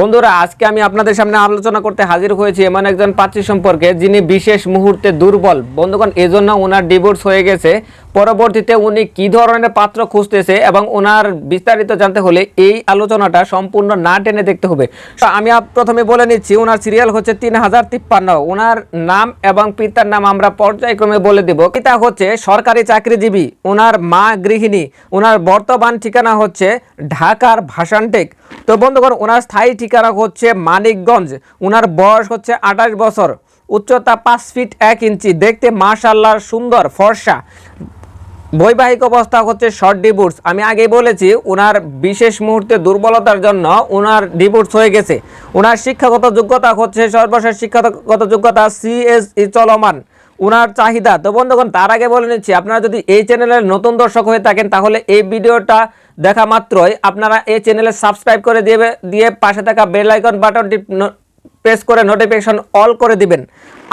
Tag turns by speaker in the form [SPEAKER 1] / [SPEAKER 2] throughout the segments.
[SPEAKER 1] বন্ধুরা, আজকে আমি আপনাদের সামনে আলোচনা করতে হাজির হয়েছি এমন একজন পাত্রী সম্পর্কে যিনি বিশেষ মুহূর্তে দুর্বল। বন্ধুগণ, এজন্য ওনার ডিভোর্স হয়ে গেছে। পরবর্তীতে উনি কি ধরনের পাত্র খুঁজতেছে এবং ওনার বিস্তারিত জানতে হলে এই আলোচনাটা সম্পূর্ণ না টেনে দেখতে হবে। তো আমি প্রথমে বলে নিচ্ছি ওনার সিরিয়াল হচ্ছে তিন হাজার তিপ্পান্ন। ওনার নাম এবং পিতার নাম আমরা পর্যায়ক্রমে বলে দেব। পিতা হচ্ছে সরকারি চাকরিজীবী ওনার মা গৃহিণী। ওনার বর্তমান ঠিকানা হচ্ছে ঢাকার ভাসানটেক। তো বন্ধুগণ, ওনার স্থায়ী ঠিকানা হচ্ছে মানিকগঞ্জ। ওনার বয়স হচ্ছে আঠাশ বছর। উচ্চতা পাঁচ ফিট এক ইঞ্চি। দেখতে মাশাল্লাহ সুন্দর, ফর্সা। বৈবাহিক অবস্থা হচ্ছে শর্ট ডিভোর্স। আমি আগেই বলেছি, ওনার বিশেষ মুহূর্তে দুর্বলতার জন্য ওনার ডিভোর্স হয়ে গেছে। ওনার শিক্ষাগত যোগ্যতা হচ্ছে সর্বশেষ শিক্ষাগত যোগ্যতা সিএসই চলমান। ওনার চাহিদা। তো বন্ধুগণ, তার আগে বলে নিচ্ছি, আপনারা যদি এই চ্যানেলের নতুন দর্শক হয়ে থাকেন, তাহলে এই ভিডিওটা দেখা মাত্রই আপনারা এই চ্যানেলে সাবস্ক্রাইব করে দিয়ে দিয়ে পাশে থাকা বেল আইকন বাটনটি প্রেস করে নোটিফিকেশন অল করে দিবেন।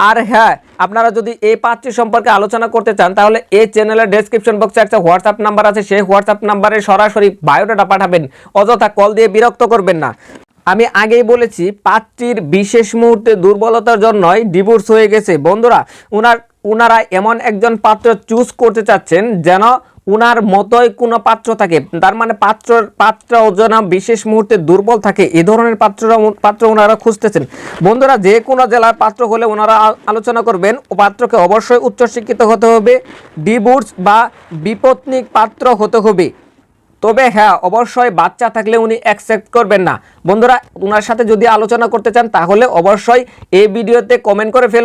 [SPEAKER 1] আর হ্যাঁ আপনারা যদি এই পাঁচটি সম্পর্কে আলোচনা করতে চান, তাহলে এই চ্যানেলের ডেসক্রিপশন বক্সে একটা হোয়াটসঅ্যাপ নাম্বার আছে, সেই হোয়াটসঅ্যাপ নাম্বারে সরাসরি বায়োডাটা পাঠাবেন। অযথা কল দিয়ে বিরক্ত করবেন না। আমি আগেই বলেছি, পাত্রীর বিশেষ মুহূর্তে দুর্বলতার জন্যই ডিভোর্স হয়ে গেছে। বন্ধুরা, উনার উনারা এমন একজন পাত্র চুজ করতে চাচ্ছেন যেন উনার মতোই কোনো পাত্র থাকে। তার মানে পাত্র পাত্র যেন বিশেষ মুহূর্তে দুর্বল থাকে। এ ধরনের পাত্র পাত্র ওনারা খুঁজতেছেন। বন্ধুরা, যে কোনো জেলার পাত্র হলে ওনারা আলোচনা করবেন। ও পাত্রকে অবশ্যই উচ্চশিক্ষিত হতে হবে। ডিভোর্স বা বিপত্নিক পাত্র হতে হবে। তবে হ্যাঁ অবশ্যই বাচ্চা থাকলে উনি অ্যাকসেপ্ট করবেন না। বন্ধুরা ওনার সাথে যদি আলোচনা করতে চান, তাহলে অবশ্যই এই ভিডিওতে কমেন্ট করে ফেলুন।